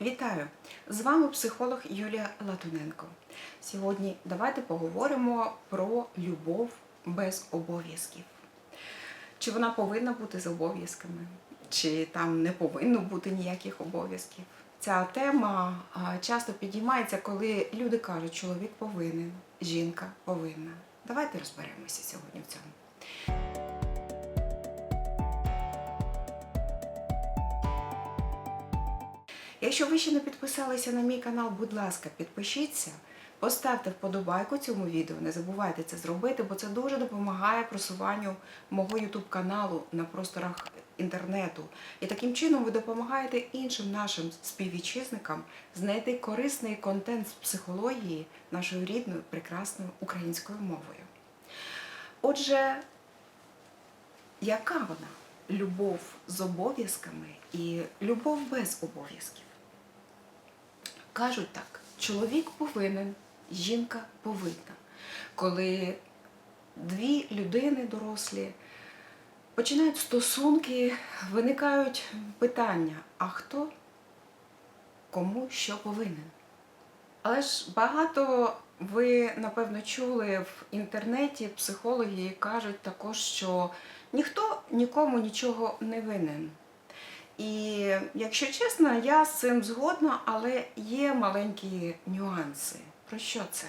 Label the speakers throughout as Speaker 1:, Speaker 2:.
Speaker 1: Вітаю! З вами психолог Юлія Латуненко. Сьогодні давайте поговоримо про любов без обов'язків. Чи вона повинна бути з обов'язками, чи там не повинно бути ніяких обов'язків. Ця тема часто підіймається, коли люди кажуть, чоловік повинен, жінка повинна. Давайте розберемося сьогодні в цьому. Якщо ви ще не підписалися на мій канал, будь ласка, підпишіться, поставте вподобайку цьому відео. Не забувайте це зробити, бо це дуже допомагає просуванню мого YouTube каналу на просторах інтернету. І таким чином ви допомагаєте іншим нашим співвітчизникам знайти корисний контент з психології нашою рідною прекрасною українською мовою. Отже, яка вона? Любов з обов'язками і любов без обов'язків. Кажуть так, чоловік повинен, жінка повинна. Коли дві людини дорослі починають стосунки, виникають питання, а хто кому що повинен? Але ж багато ви, напевно, чули в інтернеті, психологи кажуть також, що ніхто нікому нічого не винен. І якщо чесно, я з цим згодна, але є маленькі нюанси. Про що це?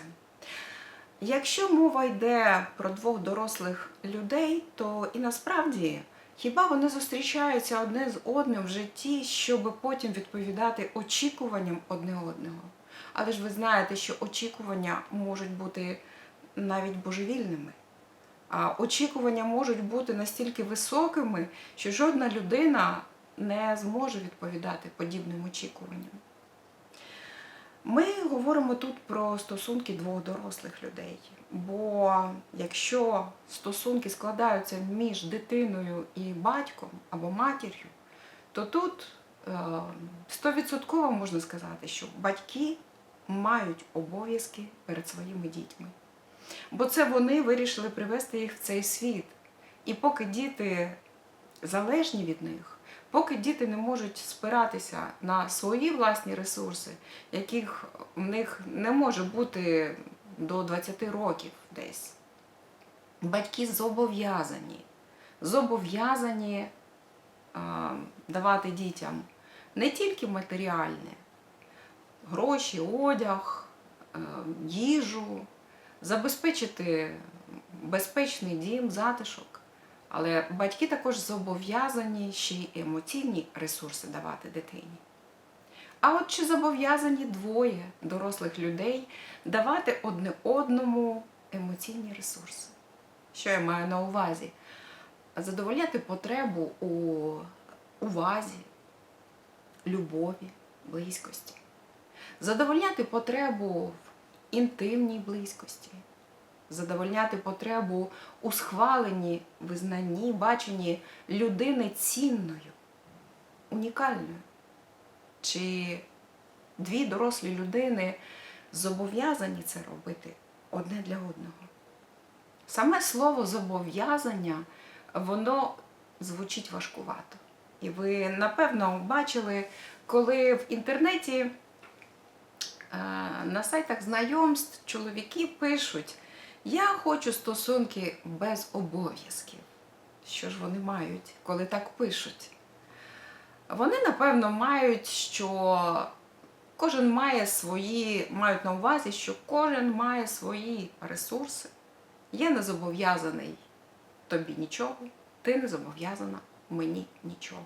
Speaker 1: Якщо мова йде про двох дорослих людей, то і насправді хіба вони зустрічаються одне з одним в житті, щоб потім відповідати очікуванням одне одного? Але ж ви знаєте, що очікування можуть бути навіть божевільними. А очікування можуть бути настільки високими, що жодна людина не зможе відповідати подібним очікуванням. Ми говоримо тут про стосунки двох дорослих людей. Бо якщо стосунки складаються між дитиною і батьком або матір'ю, то тут е, стовідсотково можна сказати, що батьки мають обов'язки перед своїми дітьми. Бо це вони вирішили привести їх в цей світ. І поки діти залежні від них, поки діти не можуть спиратися на свої власні ресурси, яких в них не може бути до 20 років десь, батьки зобов'язані, зобов'язані давати дітям не тільки матеріальне, гроші, одяг, е, їжу, забезпечити безпечний дім, затишок. Але батьки також зобов'язані ще й емоційні ресурси давати дитині. А от чи зобов'язані двоє дорослих людей давати одне одному емоційні ресурси? Що я маю на увазі? Задовольняти потребу у увазі, любові, близькості, задовольняти потребу в інтимній близькості, задовольняти потребу у схваленні, визнанні, баченні людини цінною, унікальною. Чи дві дорослі людини зобов'язані це робити одне для одного? Саме слово зобов'язання, воно звучить важкувато. І ви, напевно, бачили, коли в інтернеті е, на сайтах знайомств чоловіки пишуть, я хочу стосунки без обов'язків. Що ж вони мають, коли так пишуть? Вони, напевно, мають, що кожен має свої, мають на увазі, що кожен має свої ресурси. Я не зобов'язаний тобі нічого, ти не зобов'язана мені нічого.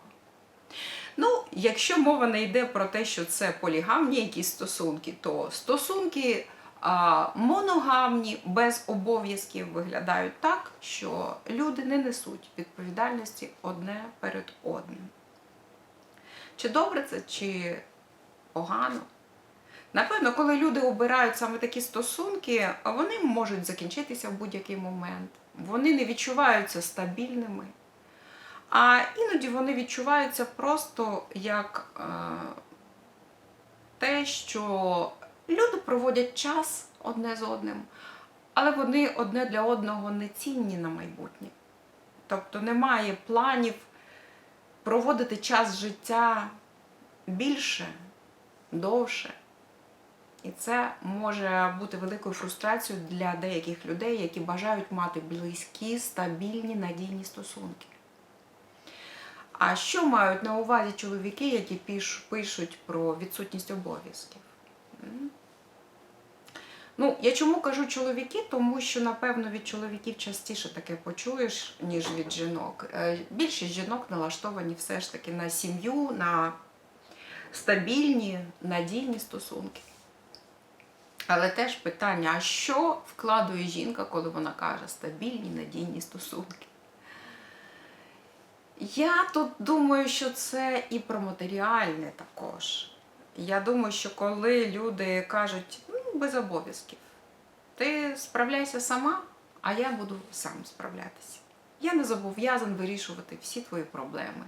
Speaker 1: Ну, якщо мова не йде про те, що це полігамні якісь стосунки, то стосунки моногамні без обов'язків виглядають так, що люди не несуть відповідальності одне перед одним. Чи добре це, чи погано? Напевно, коли люди обирають саме такі стосунки, вони можуть закінчитися в будь-який момент. Вони не відчуваються стабільними. А іноді вони відчуваються просто як е, те, що люди проводять час одне з одним, але вони одне для одного не цінні на майбутнє. Тобто немає планів проводити час життя більше довше. І це може бути великою фрустрацією для деяких людей, які бажають мати близькі, стабільні, надійні стосунки. А що мають на увазі чоловіки, які пишуть про відсутність обов'язків? Ну, я чому кажу чоловіки? Тому що, напевно, від чоловіків частіше таке почуєш, ніж від жінок. Е, Більшість жінок налаштовані все ж таки на сім'ю, на стабільні, надійні стосунки. Але теж питання: а що вкладує жінка, коли вона каже стабільні, надійні стосунки? Я тут думаю, що це і про матеріальне також. Я думаю, що коли люди кажуть, ну, без обов'язків, ти справляйся сама, а я буду сам справлятися. Я не зобов'язан вирішувати всі твої проблеми.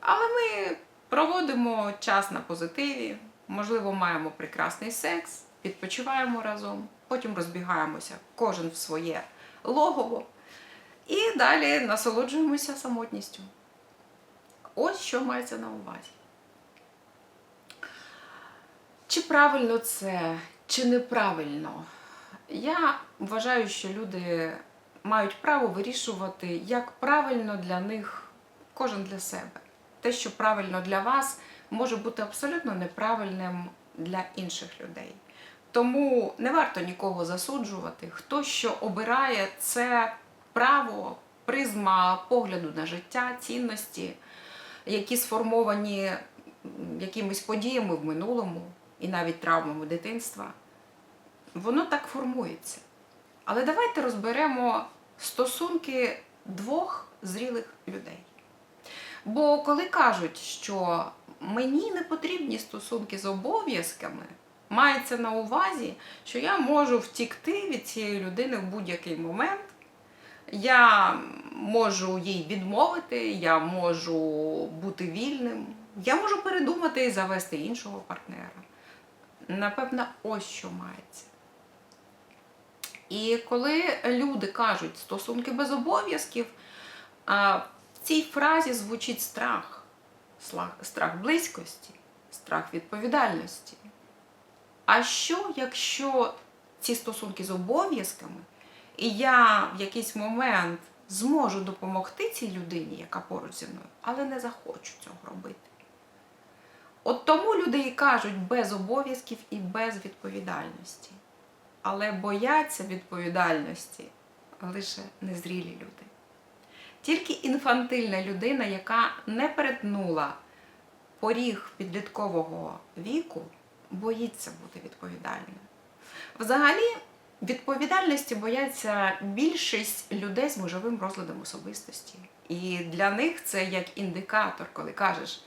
Speaker 1: Але ми проводимо час на позитиві, можливо, маємо прекрасний секс, відпочиваємо разом, потім розбігаємося кожен в своє логово і далі насолоджуємося самотністю. Ось що мається на увазі. Чи правильно це, чи неправильно? Я вважаю, що люди мають право вирішувати, як правильно для них кожен для себе. Те, що правильно для вас, може бути абсолютно неправильним для інших людей. Тому не варто нікого засуджувати. Хто що обирає, це право, призма погляду на життя, цінності, які сформовані якимись подіями в минулому і навіть травмами дитинства. Воно так формується. Але давайте розберемо стосунки двох зрілих людей. Бо коли кажуть, що мені не потрібні стосунки з обов'язками, мається на увазі, що я можу втікти від цієї людини в будь-який момент. Я можу їй відмовити, я можу бути вільним, я можу передумати і завести іншого партнера. Напевно, ось що мається. І коли люди кажуть стосунки без обов'язків, в цій фразі звучить страх, страх близькості, страх відповідальності. А що, якщо ці стосунки з обов'язками, і я в якийсь момент зможу допомогти цій людині, яка поруч зі мною, але не захочу цього робити? От тому люди і кажуть без обов'язків і без відповідальності. Але бояться відповідальності лише незрілі люди. Тільки інфантильна людина, яка не перетнула поріг підліткового віку, боїться бути відповідальною. Взагалі, відповідальності бояться більшість людей з межовим розладом особистості. І для них це як індикатор, коли кажеш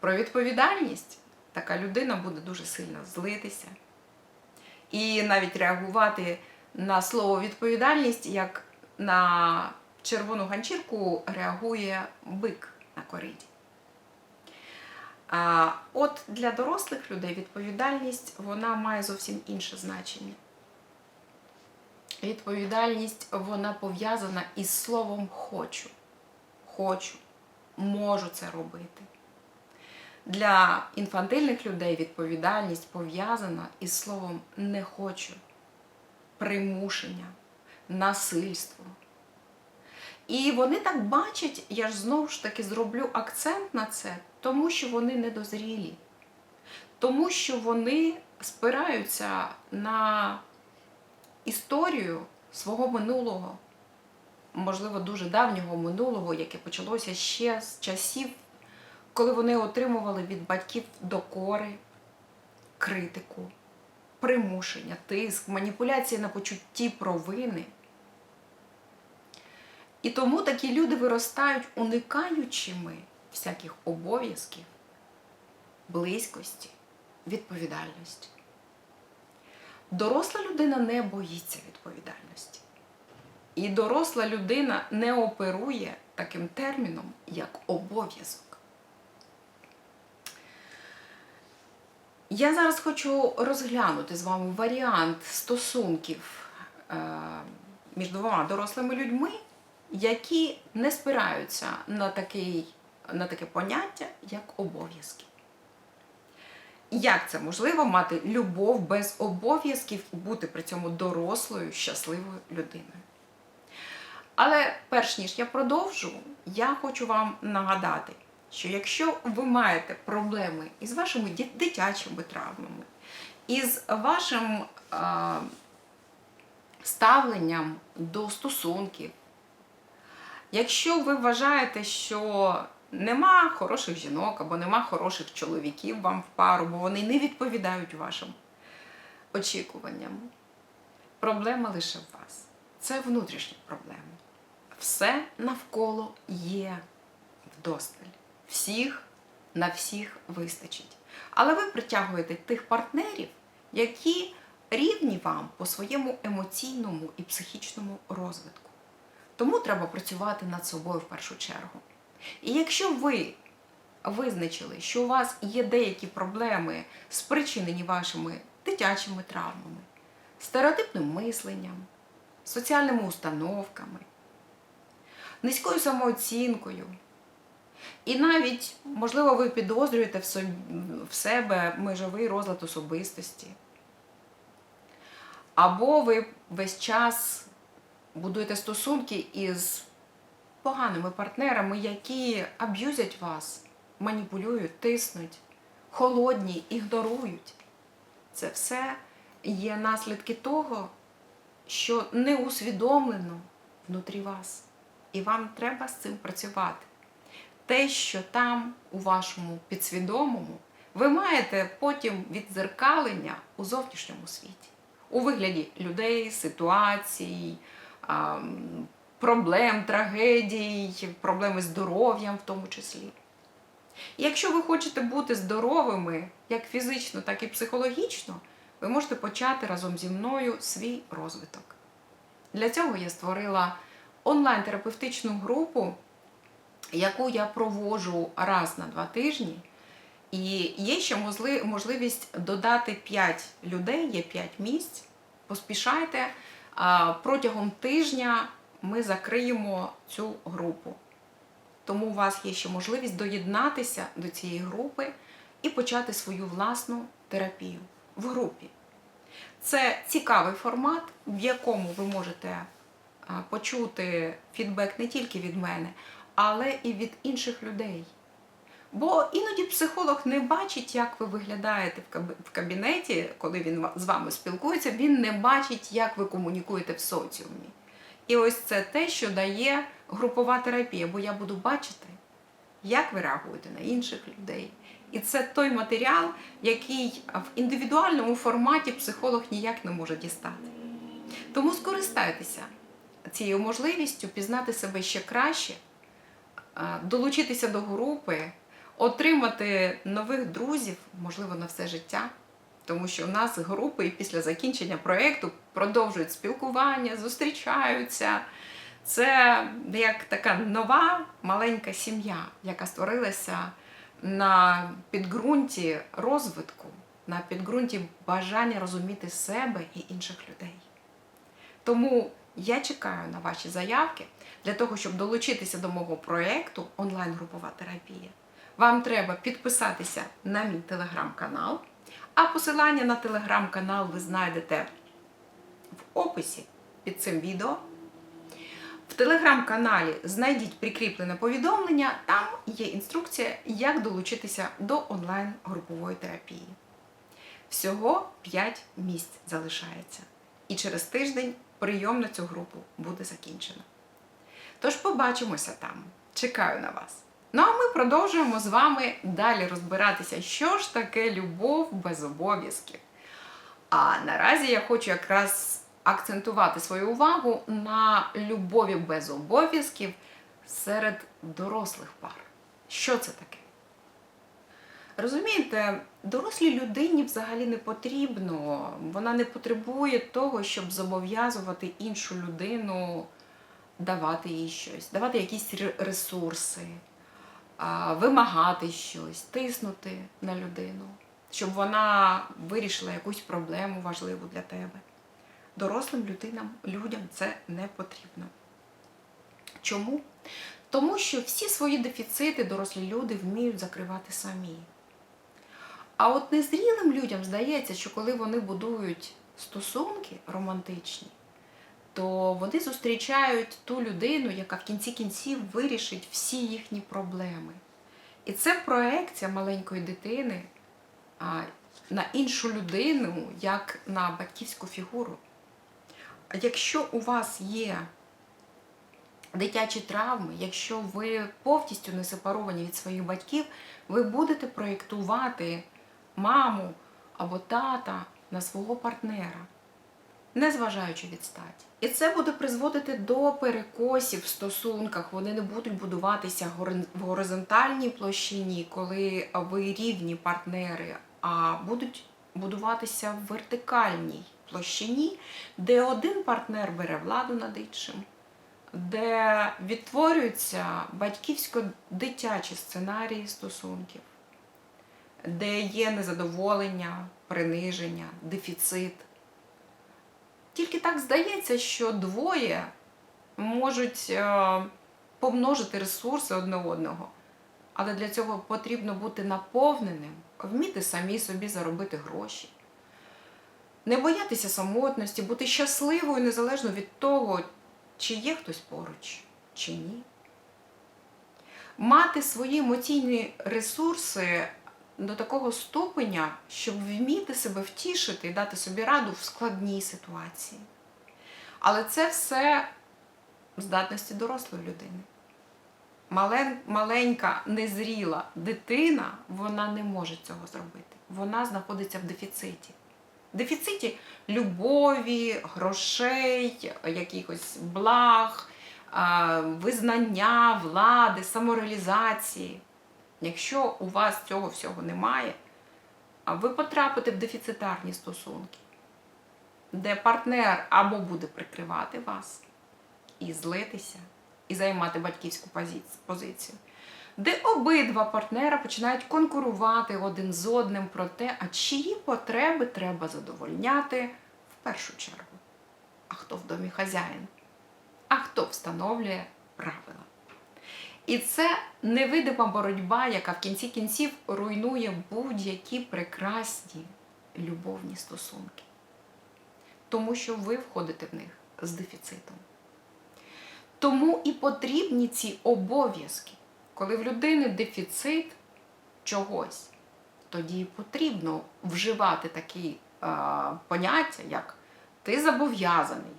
Speaker 1: про відповідальність, така людина буде дуже сильно злитися. І навіть реагувати на слово відповідальність, як на червону ганчірку реагує бик на кориді. А от для дорослих людей відповідальність вона має зовсім інше значення. Відповідальність вона пов'язана із словом хочу. Хочу, можу це робити. Для інфантильних людей відповідальність пов'язана із словом не хочу, примушення, насильство. І вони так бачать, я ж знову ж таки зроблю акцент на це, тому що вони недозрілі, тому що вони спираються на історію свого минулого, можливо, дуже давнього минулого, яке почалося ще з часів, коли вони отримували від батьків докори, критику, примушення, тиск, маніпуляції на почутті провини. І тому такі люди виростають уникаючими всяких обов'язків, близькості, відповідальності. Доросла людина не боїться відповідальності. І доросла людина не оперує таким терміном, як обов'язок. Я зараз хочу розглянути з вами варіант стосунків е, між двома дорослими людьми, які не спираються на, такий, на таке поняття, як обов'язки. Як це можливо мати любов без обов'язків бути при цьому дорослою, щасливою людиною? Але перш ніж я продовжу, я хочу вам нагадати, що якщо ви маєте проблеми із вашими дитячими травмами, із вашим а, ставленням до стосунків, якщо ви вважаєте, що нема хороших жінок або нема хороших чоловіків вам в пару, бо вони не відповідають вашим очікуванням, проблема лише в вас. Це внутрішні проблеми. Все навколо є вдосталь. Всіх на всіх вистачить. Але ви притягуєте тих партнерів, які рівні вам по своєму емоційному і психічному розвитку. Тому треба працювати над собою в першу чергу. І якщо ви визначили, що у вас є деякі проблеми, спричинені вашими дитячими травмами, стереотипним мисленням, соціальними установками, низькою самооцінкою, і навіть, можливо, ви підозрюєте в, себе межовий розлад особистості. Або ви весь час будуєте стосунки із поганими партнерами, які аб'юзять вас, маніпулюють, тиснуть, холодні, ігнорують. Це все є наслідки того, що не усвідомлено внутрі вас. І вам треба з цим працювати. Те, що там у вашому підсвідомому, ви маєте потім віддзеркалення у зовнішньому світі, у вигляді людей, ситуацій, проблем, трагедій, проблеми здоров'ям в тому числі. Якщо ви хочете бути здоровими як фізично, так і психологічно, ви можете почати разом зі мною свій розвиток. Для цього я створила онлайн-терапевтичну групу, яку я проводжу раз на два тижні. І є ще можливість додати 5 людей, є 5 місць. Поспішайте. Протягом тижня ми закриємо цю групу. Тому у вас є ще можливість доєднатися до цієї групи і почати свою власну терапію в групі. Це цікавий формат, в якому ви можете почути фідбек не тільки від мене, але і від інших людей. Бо іноді психолог не бачить, як ви виглядаєте в кабінеті, коли він з вами спілкується, він не бачить, як ви комунікуєте в соціумі. І ось це те, що дає групова терапія, бо я буду бачити, як ви реагуєте на інших людей. І це той матеріал, який в індивідуальному форматі психолог ніяк не може дістати. Тому скористайтеся цією можливістю пізнати себе ще краще, долучитися до групи, отримати нових друзів, можливо, на все життя. Тому що у нас групи і після закінчення проєкту продовжують спілкування, зустрічаються. Це як така нова маленька сім'я, яка створилася на підґрунті розвитку, на підґрунті бажання розуміти себе і інших людей. Тому я чекаю на ваші заявки для того, щоб долучитися до мого проєкту онлайн-групова терапія. Вам треба підписатися на мій телеграм-канал, а посилання на телеграм-канал ви знайдете в описі під цим відео. В телеграм-каналі знайдіть прикріплене повідомлення, там є інструкція, як долучитися до онлайн-групової терапії. Всього 5 місць залишається. І через тиждень прийом на цю групу буде закінчено. Тож побачимося там. Чекаю на вас. Ну а ми продовжуємо з вами далі розбиратися, що ж таке любов без обов'язків. А наразі я хочу якраз акцентувати свою увагу на любові без обов'язків серед дорослих пар. Що це таке? Розумієте, дорослій людині взагалі не потрібно, вона не потребує того, щоб зобов'язувати іншу людину давати їй щось, давати якісь ресурси, вимагати щось, тиснути на людину, щоб вона вирішила якусь проблему важливу для тебе. Дорослим людинам, людям це не потрібно. Чому? Тому що всі свої дефіцити дорослі люди вміють закривати самі. А от незрілим людям здається, що коли вони будують стосунки романтичні, то вони зустрічають ту людину, яка в кінці кінців вирішить всі їхні проблеми. І це проекція маленької дитини на іншу людину, як на батьківську фігуру. Якщо у вас є дитячі травми, якщо ви повністю не сепаровані від своїх батьків, ви будете проєктувати маму або тата на свого партнера, незважаючи від статі. І це буде призводити до перекосів в стосунках. Вони не будуть будуватися в горизонтальній площині, коли ви рівні партнери, а будуть будуватися в вертикальній площині, де один партнер бере владу над іншим, де відтворюються батьківсько-дитячі сценарії стосунків, де є незадоволення, приниження, дефіцит. Тільки так здається, що двоє можуть е, помножити ресурси одне одного. Але для цього потрібно бути наповненим, вміти самі собі заробити гроші, не боятися самотності, бути щасливою незалежно від того, чи є хтось поруч, чи ні. Мати свої емоційні ресурси до такого ступеня, щоб вміти себе втішити і дати собі раду в складній ситуації. Але це все здатності дорослої людини. Мален, маленька, незріла дитина, вона не може цього зробити. Вона знаходиться в дефіциті. Дефіциті любові, грошей, якихось благ, визнання, влади, самореалізації. Якщо у вас цього всього немає, а ви потрапите в дефіцитарні стосунки, де партнер або буде прикривати вас і злитися, і займати батьківську позицію, де обидва партнера починають конкурувати один з одним про те, а чиї потреби треба задовольняти в першу чергу. А хто в домі хазяїн? А хто встановлює правила? І це невидима боротьба, яка в кінці кінців руйнує будь-які прекрасні любовні стосунки. Тому що ви входите в них з дефіцитом. Тому і потрібні ці обов'язки. Коли в людини дефіцит чогось, тоді потрібно вживати такі е, поняття, як ти зобов'язаний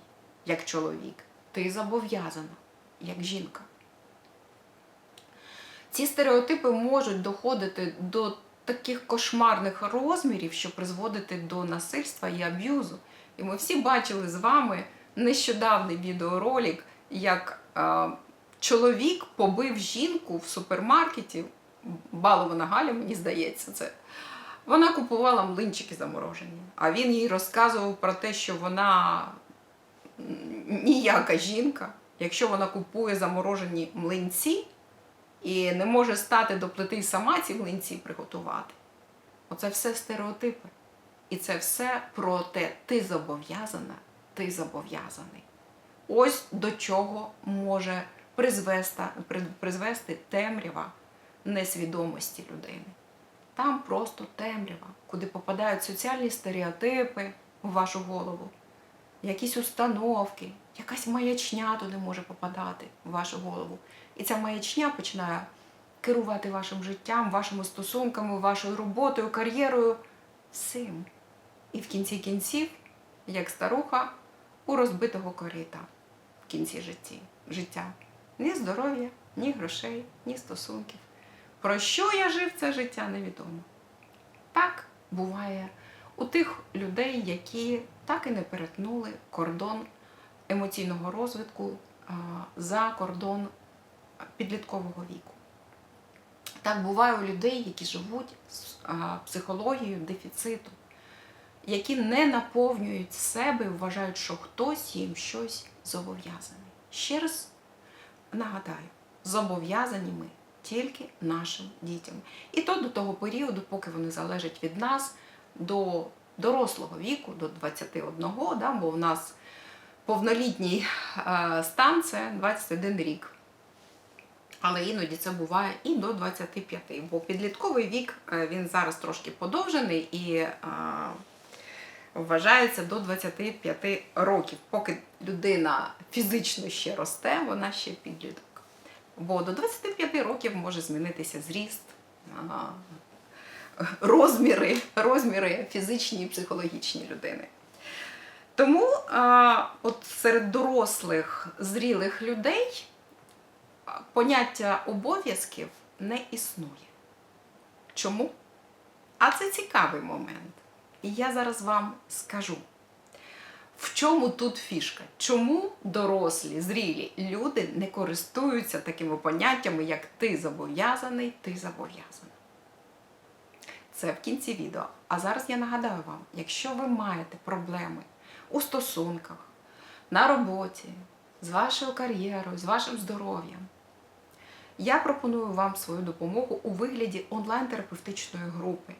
Speaker 1: як чоловік, ти зобов'язана як жінка. Ці стереотипи можуть доходити до таких кошмарних розмірів, що призводити до насильства і аб'юзу. І ми всі бачили з вами нещодавний відеоролик, як е, чоловік побив жінку в супермаркеті. Балована Галя, мені здається, це. Вона купувала млинчики заморожені, а він їй розказував про те, що вона ніяка жінка, якщо вона купує заморожені млинці і не може стати до плити і сама ці млинці приготувати. Оце все стереотипи. І це все про те, ти зобов'язана, ти зобов'язаний. Ось до чого може призвести, призвести темрява несвідомості людини. Там просто темрява, куди попадають соціальні стереотипи в вашу голову, якісь установки, якась маячня туди може попадати в вашу голову. І ця маячня починає керувати вашим життям, вашими стосунками, вашою роботою, кар'єрою, всім. І в кінці кінців, як старуха у розбитого корита в кінці житті, життя. Ні здоров'я, ні грошей, ні стосунків. Про що я жив це життя, невідомо. Так буває у тих людей, які так і не перетнули кордон емоційного розвитку за кордон підліткового віку. Так буває у людей, які живуть з психологією дефіциту, які не наповнюють себе і вважають, що хтось їм щось зобов'язаний. Ще раз нагадаю, зобов'язані ми тільки нашим дітям. І то до того періоду, поки вони залежать від нас, до дорослого віку, до 21, да, бо в нас повнолітній е, стан це 21 рік. Але іноді це буває і до 25, бо підлітковий вік е, він зараз трошки подовжений і е, вважається до 25 років. Поки людина фізично ще росте, вона ще підліток. Бо до 25 років може змінитися зріст, розміри, розміри фізичні і психологічні людини. Тому а, от серед дорослих зрілих людей поняття обов'язків не існує. Чому? А це цікавий момент. І я зараз вам скажу, в чому тут фішка? Чому дорослі, зрілі люди не користуються такими поняттями, як ти зобов'язаний, ти зобов'язана? Це в кінці відео. А зараз я нагадаю вам, якщо ви маєте проблеми у стосунках, на роботі, з вашою кар'єрою, з вашим здоров'ям, я пропоную вам свою допомогу у вигляді онлайн-терапевтичної групи,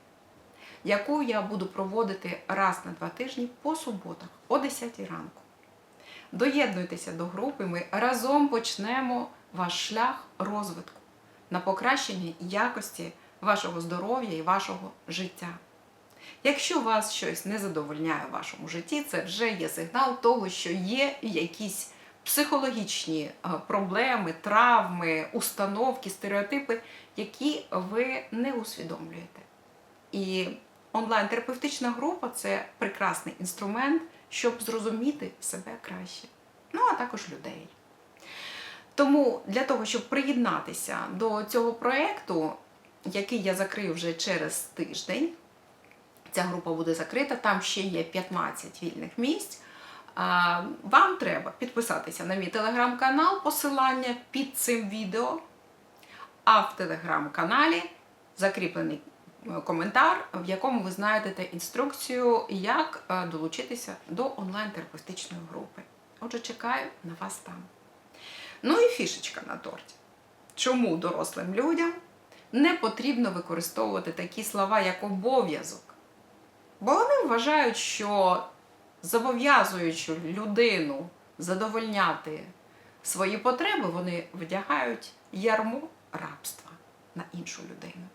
Speaker 1: яку я буду проводити раз на два тижні по суботах о 10 ранку. Доєднуйтеся до групи, ми разом почнемо ваш шлях розвитку на покращення якості вашого здоров'я і вашого життя. Якщо вас щось не задовольняє в вашому житті, це вже є сигнал того, що є якісь психологічні е, проблеми, травми, установки, стереотипи, які ви не усвідомлюєте. І онлайн-терапевтична група це прекрасний інструмент, щоб зрозуміти себе краще, ну а також людей. Тому для того, щоб приєднатися до цього проєкту, який я закрию вже через тиждень, ця група буде закрита, там ще є 15 вільних місць. Вам треба підписатися на мій телеграм-канал, посилання під цим відео. А в телеграм-каналі закріплений е, коментар, в якому ви знайдете інструкцію, як е, долучитися до онлайн-терапевтичної групи. Отже, чекаю на вас там. Ну і фішечка на торті. Чому дорослим людям не потрібно використовувати такі слова, як обов'язок? Бо вони вважають, що зобов'язуючи людину задовольняти свої потреби, вони вдягають ярмо рабства на іншу людину.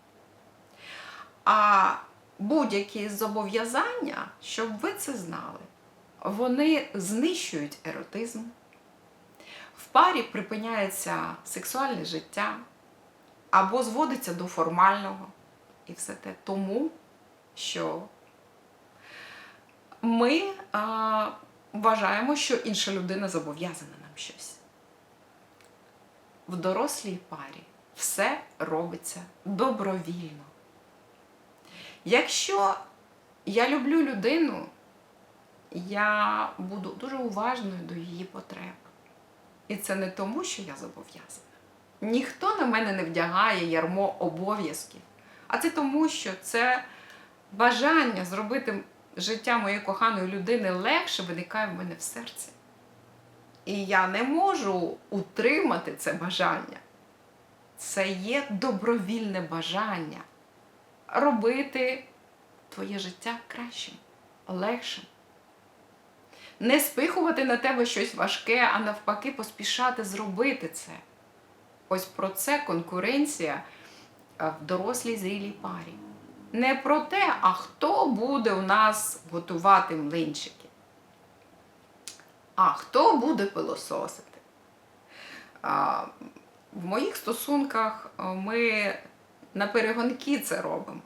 Speaker 1: А будь-які зобов'язання, щоб ви це знали, вони знищують еротизм. В парі припиняється сексуальне життя або зводиться до формального. І все те тому, що ми а, вважаємо, що інша людина зобов'язана нам щось. В дорослій парі все робиться добровільно. Якщо я люблю людину, я буду дуже уважною до її потреб. І це не тому, що я зобов'язана. Ніхто на мене не вдягає ярмо обов'язків, а це тому, що це бажання зробити життя моєї коханої людини легше виникає в мене в серці. І я не можу утримати це бажання. Це є добровільне бажання робити твоє життя кращим, легшим. Не спихувати на тебе щось важке, а навпаки, поспішати зробити це. Ось про це конкуренція в дорослій зрілій парі. Не про те, а хто буде у нас готувати млинчики, а хто буде пилососити. В моїх стосунках ми на перегонки це робимо.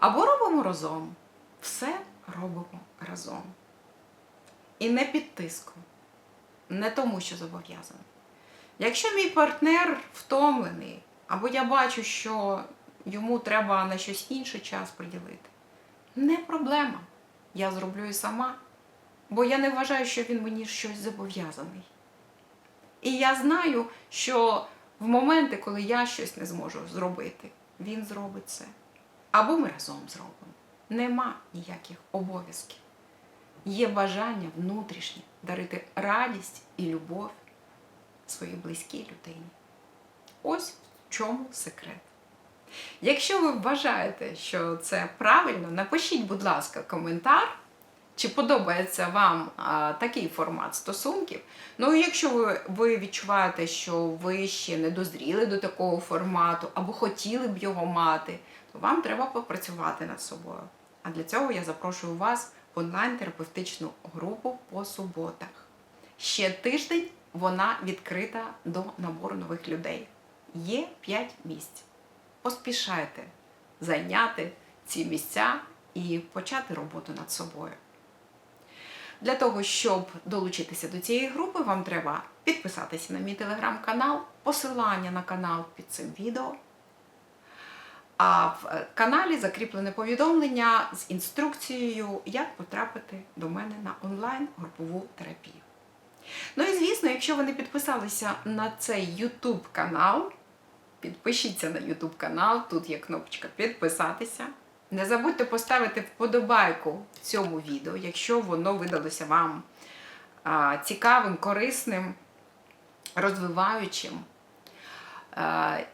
Speaker 1: Або робимо разом. Все робимо разом. І не під тиском, не тому, що зобов'язаний. Якщо мій партнер втомлений, або я бачу, що йому треба на щось інше час приділити, не проблема. Я зроблю і сама, бо я не вважаю, що він мені щось зобов'язаний. І я знаю, що в моменти, коли я щось не зможу зробити, він зробить це. Або ми разом зробимо. Нема ніяких обов'язків. Є бажання внутрішнє дарити радість і любов своїй близькій людині. Ось в чому секрет. Якщо ви вважаєте, що це правильно, напишіть, будь ласка, коментар, чи подобається вам а, такий формат стосунків. Ну, якщо ви, ви відчуваєте, що ви ще не дозріли до такого формату або хотіли б його мати, то вам треба попрацювати над собою. А для цього я запрошую вас в онлайн-терапевтичну групу по суботах. Ще тиждень вона відкрита до набору нових людей. Є 5 місць. Поспішайте зайняти ці місця і почати роботу над собою. Для того, щоб долучитися до цієї групи, вам треба підписатися на мій телеграм-канал, посилання на канал під цим відео. А в е, каналі закріплене повідомлення з інструкцією, як потрапити до мене на онлайн-групову терапію. Ну і звісно, якщо ви не підписалися на цей YouTube канал, підпишіться на YouTube канал, тут є кнопочка підписатися. Не забудьте поставити вподобайку цьому відео, якщо воно видалося вам цікавим, корисним, розвиваючим.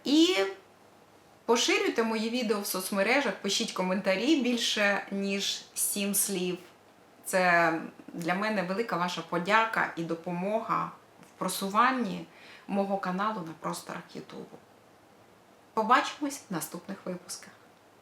Speaker 1: І поширюйте мої відео в соцмережах, пишіть коментарі більше, ніж 7 слів. Це для мене велика ваша подяка і допомога в просуванні мого каналу на просторах Ютубу. Побачимось в наступних випусках.